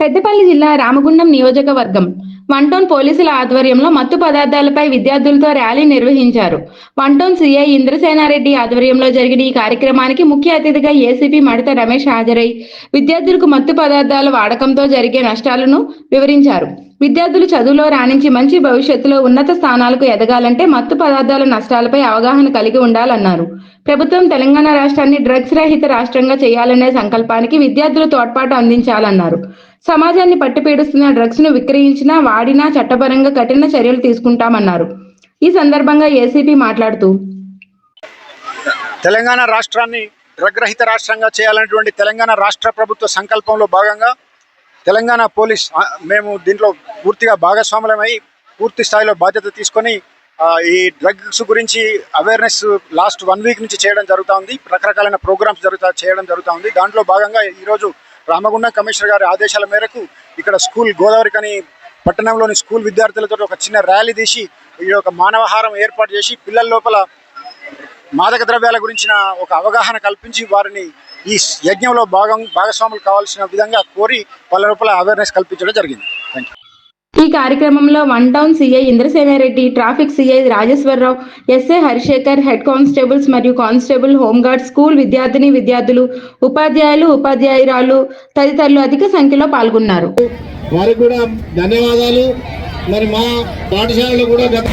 పెద్దపల్లి జిల్లా రామగుండం నియోజకవర్గం. One town పోలీసుల ఆధ్వర్యంలో మత్తు పదార్థాలపై విద్యార్థులతో ర్యాలీ నిర్వహించారు. వన్ టౌన్ సిఐ ఇంద్రసేనారెడ్డి ఆధ్వర్యంలో జరిగిన ఈ కార్యక్రమానికి ముఖ్య అతిథిగా ఏసీపీ మడత రమేష్ హాజరై విద్యార్థులకు మత్తు పదార్థాల వాడకంతో జరిగే నష్టాలను వివరించారు. విద్యార్థులు చదువులో రాణించి మంచి భవిష్యత్తులో ఉన్నత స్థానాలకు ఎదగాలంటే మత్తు పదార్థాల నష్టాలపై అవగాహన కలిగి ఉండాలన్నారు. ప్రభుత్వం తెలంగాణ రాష్ట్రాన్ని డ్రగ్స్ రహిత రాష్ట్రంగా చేయాలనే సంకల్పానికి విద్యార్థులు తోడ్పాటు అందించాలన్నారు. సమాజాన్ని పట్టిపీడుస్తున్న డ్రగ్స్ను విక్రయించినా వాడినా చట్టపరంగా కఠిన చర్యలు తీసుకుంటామన్నారు. ఈ సందర్భంగా ఏసీపీ మాట్లాడుతూ తెలంగాణ రాష్ట్రాన్ని డ్రగ్ రహిత రాష్ట్రంగా చేయాలనేటువంటి తెలంగాణ రాష్ట్ర ప్రభుత్వ సంకల్పంలో భాగంగా తెలంగాణ పోలీస్ మేము దీంట్లో పూర్తిగా భాగస్వాములమై పూర్తి స్థాయిలో బాధ్యత తీసుకొని ఈ డ్రగ్స్ గురించి అవేర్నెస్ లాస్ట్ వన్ వీక్ నుంచి చేయడం జరుగుతూ ఉంది. రకరకాలైన ప్రోగ్రామ్స్ జరుగుతా చేయడం జరుగుతూ ఉంది. దాంట్లో భాగంగా ఈరోజు రామగుండం కమిషనర్ గారి ఆదేశాల మేరకు ఇక్కడ స్కూల్ గోదావరి కని పట్టణంలోని స్కూల్ విద్యార్థులతో ఒక చిన్న ర్యాలీ తీసి ఈ యొక్క మానవహారం ఏర్పాటు చేసి పిల్లల లోపల మాదక ద్రవ్యాల గురించిన ఒక అవగాహన కల్పించి వారిని ఈ యజ్ఞంలో భాగం భాగస్వాములు కావాల్సిన విధంగా కోరి వాళ్ళ లోపల అవేర్నెస్ కల్పించడం జరిగింది. థ్యాంక్ యూ ఈ కార్యక్రమంలో one town CI Indrasena Reddy traffic CI Rajeswara Rao SA Harisekhar head constables మరియు కానిస్టేబుల్ హోంగార్డ్ స్కూల్ విద్యార్థిని విద్యార్థులు ఉపాధ్యాయులు ఉపాధ్యాయురాలు తదితరులు అధిక సంఖ్యలో పాల్గొన్నారు. వారికి కూడా ధన్యవాదాలు. మరి మా పాఠశాలలో కూడా గత